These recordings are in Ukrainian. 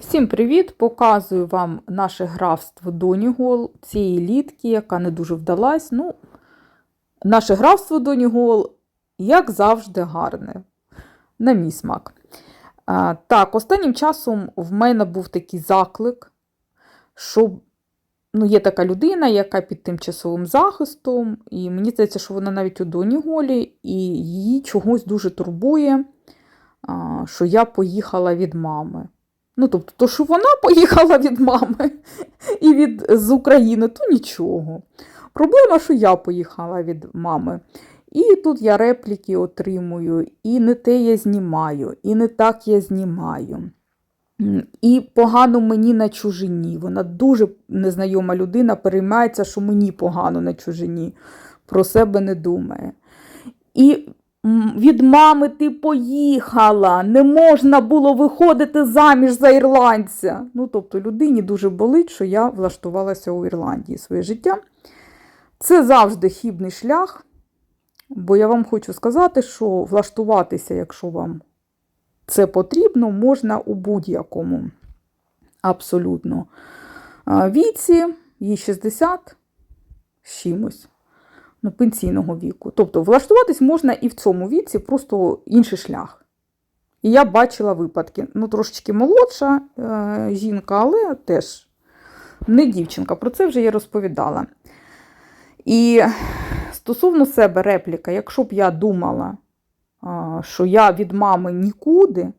Всім привіт! Показую вам наше графство Донігол цієї літки, яка не дуже вдалась. Ну, наше графство Донігол, як завжди, гарне. На мій смак. А, так, останнім часом в мене був такий заклик, що ну, є така людина, яка під тимчасовим захистом, і мені здається, що вона навіть у Доніголі, і її чогось дуже турбує, а, що я поїхала від мами. Ну, тобто, то, що вона поїхала від мами і від, з України, то нічого. Проблема, що я поїхала від мами. І тут я репліки отримую, і не те я знімаю, і не так я знімаю. І погано мені на чужині. Вона дуже незнайома людина, переймається, що мені погано на чужині, про себе не думає. І від мами ти поїхала, не можна було виходити заміж за ірландця. Ну, тобто людині дуже болить, що я влаштувалася у Ірландії своє життя. Це завжди хібний шлях, бо я вам хочу сказати, що влаштуватися, якщо вам це потрібно, можна у будь-якому. Абсолютно. Віці, їй 60 з чимось пенсійного віку. Тобто влаштуватись можна і в цьому віці, просто інший шлях. І я бачила випадки. Ну, трошечки молодша е, жінка, але теж не дівчинка. Про це вже я розповідала. І стосовно себе репліка, якщо б я думала, е, що я від мами нікуди,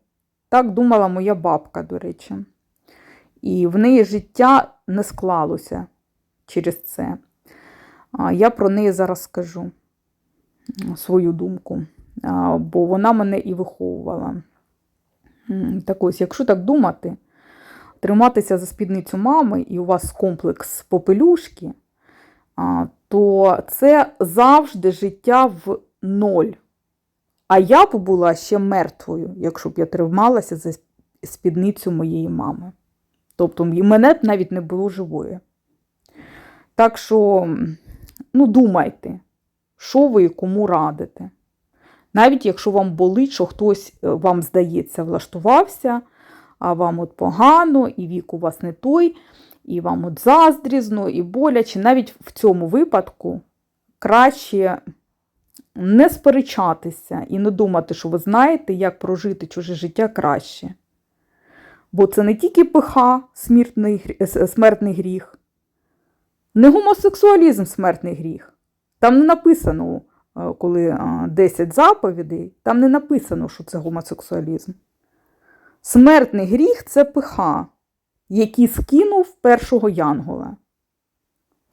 так думала моя бабка, до речі. І в неї життя не склалося через це. Я про неї зараз скажу свою думку, бо вона мене і виховувала. Так ось, якщо так думати, триматися за спідницю мами, і у вас комплекс попелюшки, то це завжди життя в ноль. А я б була ще мертвою, якщо б я трималася за спідницю моєї мами. Тобто мене б навіть не було живої. Так що, ну, думайте, що ви і кому радите. Навіть якщо вам болить, що хтось е, вам здається, влаштувався, а вам от погано, і вік у вас не той, і вам от заздрізно, і боляче. Навіть в цьому випадку краще не сперечатися і не думати, що ви знаєте, як прожити чуже життя краще. Бо це не тільки пиха, смертний, е, гріх, не гомосексуалізм смертний гріх. Там не написано, е, коли е, 10 заповідей, там не написано, що це гомосексуалізм. Смертний гріх це пиха, який скинув першого янгола.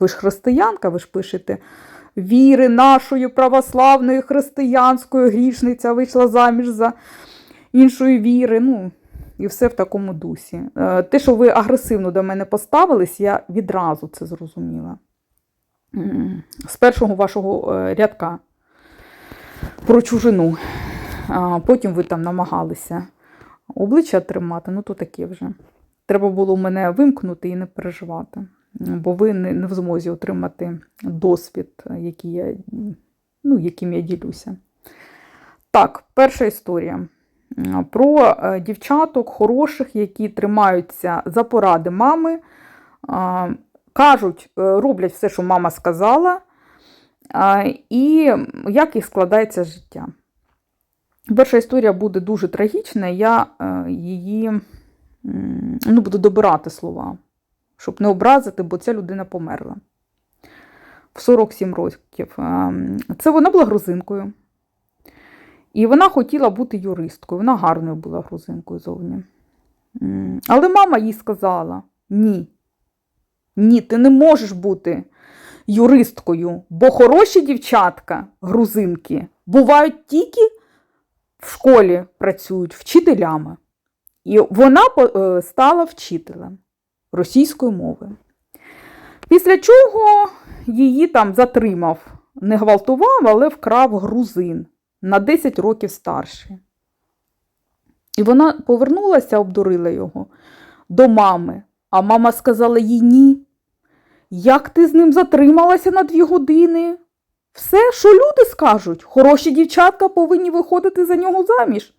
Ви ж християнка, ви ж пишете, віри нашої православної християнської грішниця вийшла заміж за іншої віри. Ну, і все в такому дусі. Е, Те, що ви агресивно до мене поставились, я відразу це зрозуміла. З першого вашого е, рядка про чужину. Потім ви там намагалися обличчя тримати, ну то таке вже. Треба було мене вимкнути і не переживати, бо ви не, в змозі отримати досвід, який я, ну, яким я ділюся. Так, перша історія. Про е, дівчаток хороших, які тримаються за поради мами, кажуть, е, роблять все, що мама сказала, і як їх складається життя. Перша історія буде дуже трагічна, я е, її ну, буду добирати слова, щоб не образити, бо ця людина померла в 47 років. Ем, Це вона була грузинкою. І вона хотіла бути юристкою. Вона гарною була грузинкою зовні. Але мама їй сказала: ні. Ні, ти не можеш бути юристкою, бо хороші дівчатка, грузинки, бувають тільки в школі працюють вчителями. І вона е, стала вчителем російської мови. Після чого її там затримав, не гвалтував, але вкрав грузин на 10 років старший. І вона повернулася, обдурила його до мами. А мама сказала їй ні. Як ти з ним затрималася на дві години? Все, що люди скажуть, хороші дівчатка повинні виходити за нього заміж.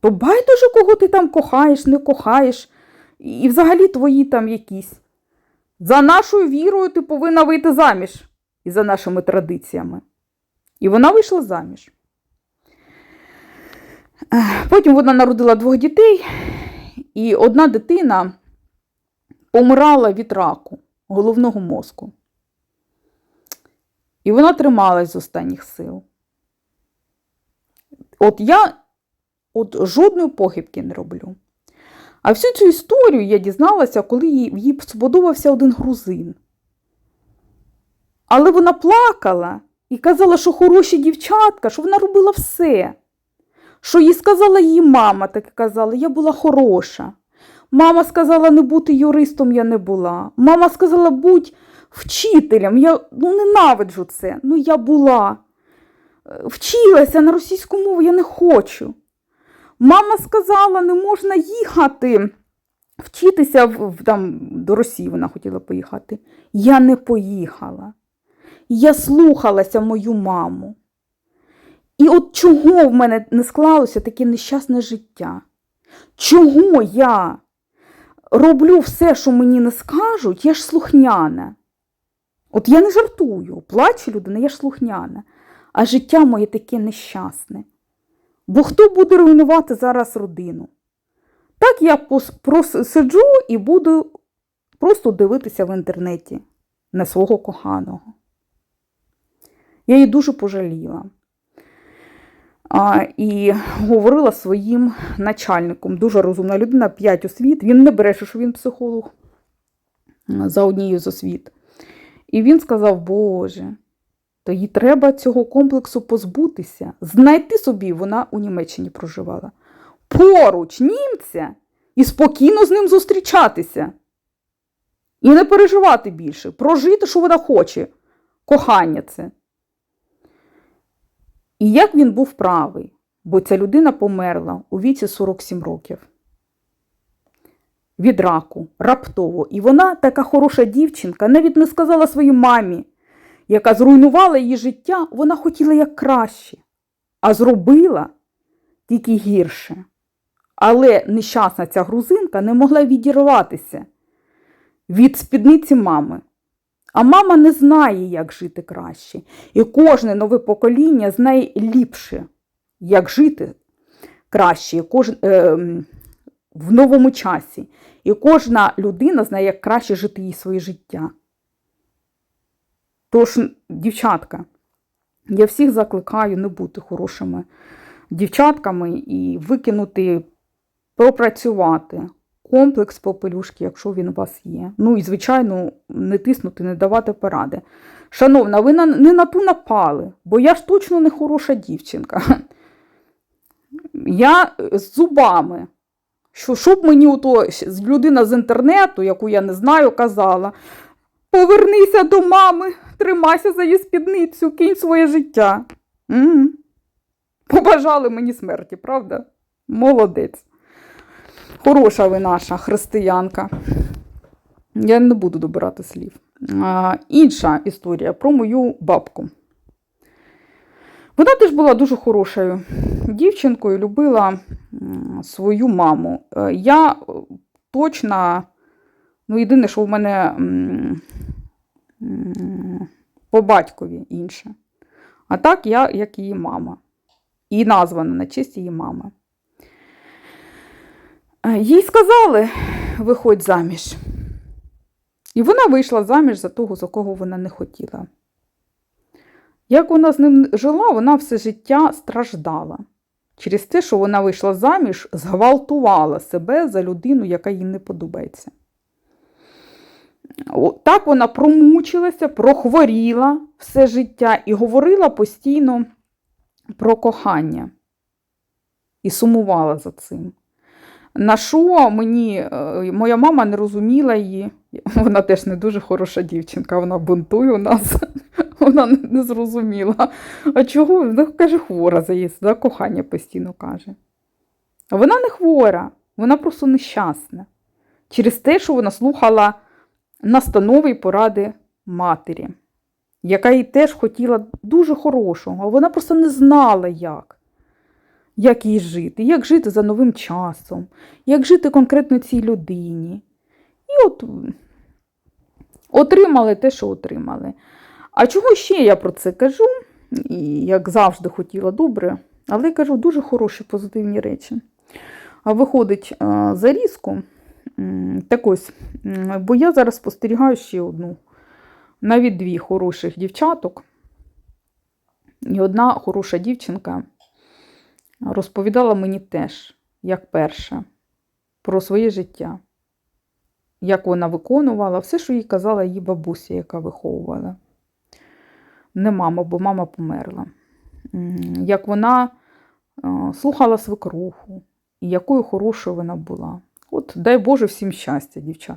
То байдуже, кого ти там кохаєш, не кохаєш. І взагалі твої там якісь. За нашою вірою ти повинна вийти заміж і за нашими традиціями. І вона вийшла заміж. Потім вона народила двох дітей, і одна дитина помирала від раку головного мозку. І вона трималась з останніх сил. От я от жодної похибки не роблю. А всю цю історію я дізналася, коли їй, їй сподобався один грузин. Але вона плакала і казала, що хороші дівчатка, що вона робила все. Що їй сказала її мама, так і казала, я була хороша. Мама сказала, не бути юристом я не була. Мама сказала, будь вчителем. Я ну, ненавиджу це. Ну, я була. Е, Вчилася на російську мову, я не хочу. Мама сказала, не можна їхати, вчитися в, там, до Росії вона хотіла поїхати. Я не поїхала. Я слухалася мою маму. І от чого в мене не склалося таке нещасне життя? Чого я роблю все, що мені не скажуть, я ж слухняна. От я не жартую, плачу людина, я ж слухняна. А життя моє таке нещасне. Бо хто буде руйнувати зараз родину? Так я сиджу і буду просто дивитися в інтернеті на свого коханого. Я її дуже пожаліла. І говорила своїм начальником. Дуже розумна людина, 5 освіт. Він не бреше, що він психолог за однією з освіт. І він сказав: Боже, то їй треба цього комплексу позбутися, знайти собі, вона у Німеччині проживала. Поруч німця і спокійно з ним зустрічатися. І не переживати більше, прожити, що вона хоче. Кохання це. І як він був правий, бо ця людина померла у віці 47 років. Від раку, раптово. І вона, така хороша дівчинка, навіть не сказала своїй мамі, яка зруйнувала її життя, вона хотіла як краще, а зробила тільки гірше. Але нещасна ця грузинка не могла відірватися від спідниці мами. А мама не знає, як жити краще. І кожне нове покоління знає ліпше, як жити краще кож... е, в новому часі. І кожна людина знає, як краще жити їй своє життя. Тож, дівчатка, я всіх закликаю не бути хорошими дівчатками і викинути, пропрацювати комплекс попелюшки, якщо він у вас є. Ну і, звичайно, не тиснути, не давати поради. Шановна, ви на, не на ту напали, бо я ж точно не хороша дівчинка. Я з зубами. Що, щоб мені ото людина з інтернету, яку я не знаю, казала: повернися до мами, тримайся за її спідницю, кинь своє життя. М. Побажали мені смерті, правда? Молодець. Хороша ви наша християнка. Я не буду добирати слів. А, інша історія про мою бабку. Вона теж була дуже хорошою дівчинкою, любила свою маму. Е, Я е, точно, ну, єдине, що в мене по батькові інше. А так я, як її мама. І названа на честь її мами. Е, Їй сказали, виходь заміж. І вона вийшла заміж за того, за кого вона не хотіла. Як вона з ним жила, вона все життя страждала. Через те, що вона вийшла заміж, зґвалтувала себе за людину, яка їй не подобається. Так вона промучилася, прохворіла все життя і говорила постійно про кохання. І сумувала за цим. На що мені е, моя мама не розуміла її. Вона теж не дуже хороша дівчинка, вона бунтує у нас. Вона не- зрозуміла. А чого? Вона каже, хвора за за кохання постійно каже. А вона не хвора, вона просто нещасна. Через те, що вона слухала настанови і поради матері, яка їй теж хотіла дуже хорошого, а вона просто не знала як. Як їй жити, як жити за новим часом, як жити конкретно цій людині. І от отримали те, що отримали. А чого ще я про це кажу? І як завжди хотіла добре, але я кажу дуже хороші позитивні речі. А виходить е, зарізку. М, Так ось, бо я зараз спостерігаю ще одну, навіть дві хороших дівчаток. І одна хороша дівчинка розповідала мені теж, як перша, про своє життя, як вона виконувала все, що їй казала її бабуся, яка виховувала. Не мама, бо мама померла. Як вона е, слухала свекруху, і якою хорошою вона була. От дай Боже всім щастя, дівчата.